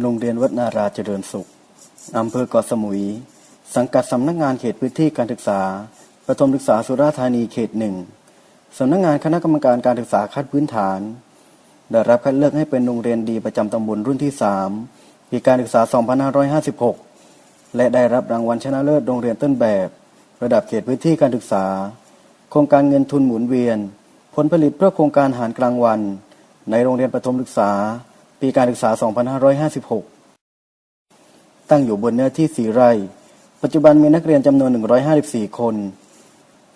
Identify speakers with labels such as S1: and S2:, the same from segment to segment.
S1: โรงเรียนวัดนาราเจริญสุข อำเภอเกาะสมุย สังกัดสำนักงานเขตพื้นที่การศึกษา ประถมศึกษาสุราษฎร์ธานีเขตหนึ่งสำนักงานคณะกรรมการการศึกษาขั้นพื้นฐาน ได้รับคัดเลือกให้เป็นโรงเรียนดีประจำตำบลรุ่นที่ 3 ปีการศึกษา 2556 และได้รับรางวัลชนะเลิศโรงเรียนต้นแบบ ระดับเขตพื้นที่การศึกษา โครงการเงินทุนหมุนเวียน ผลผลิตเพื่อโครงการอาหารกลางวัน ในโรงเรียนประถมศึกษา ปีการศึกษา 2556 ตั้งอยู่บนเนื้อที่4ไร่ ปัจจุบันมีนักเรียนจำนวน 154 คน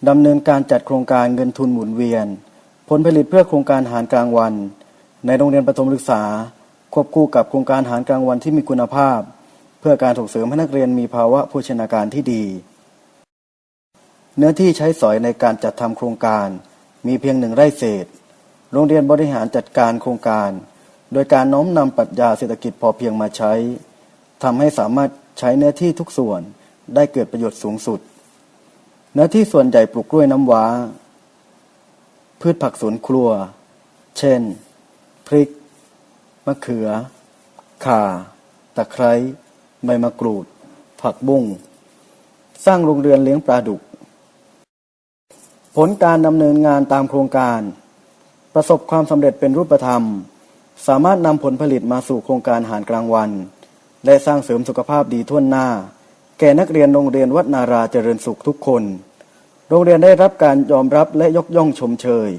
S1: ดำเนินการจัดโครงการเงินทุนหมุนเวียน ผลผลิตเพื่อโครงการอาหารกลางวัน ในโรงเรียนประถมศึกษา ควบคู่กับโครงการอาหารกลางวันที่มีคุณภาพ เพื่อการส่งเสริมให้นักเรียนมีภาวะโภชนาการที่ดี เนื้อที่ใช้สอยในการจัดทำโครงการมีเพียงหนึ่งไร่เศษ โรงเรียนบริหารจัดการโครงการ โดยการน้อมนำปรัชญาเศรษฐกิจพอเพียงมาใช้ทำให้สามารถใช้เนื้อที่ทุกส่วนได้เกิดประโยชน์สูงสุด เนื้อที่ส่วนใหญ่ปลูกกล้วยน้ำว้า พืชผักสวนครัว เช่น พริก มะเขือ ข่า ตะไคร้ ใบมะกรูด ผักบุ้ง สร้างโรงเรือนเลี้ยงปลาดุก ผลการดำเนินงานตามโครงการ ประสบความสำเร็จเป็นรูปธรรม สามารถนำผลผลิตมาสู่โครงการอาหารกลางวัน และสร้างเสริมสุขภาพดีทั่วหน้า แก่นักเรียนโรงเรียนวัดนาราเจริญสุขทุกคน โรงเรียนได้รับการยอมรับและยกย่องชมเชย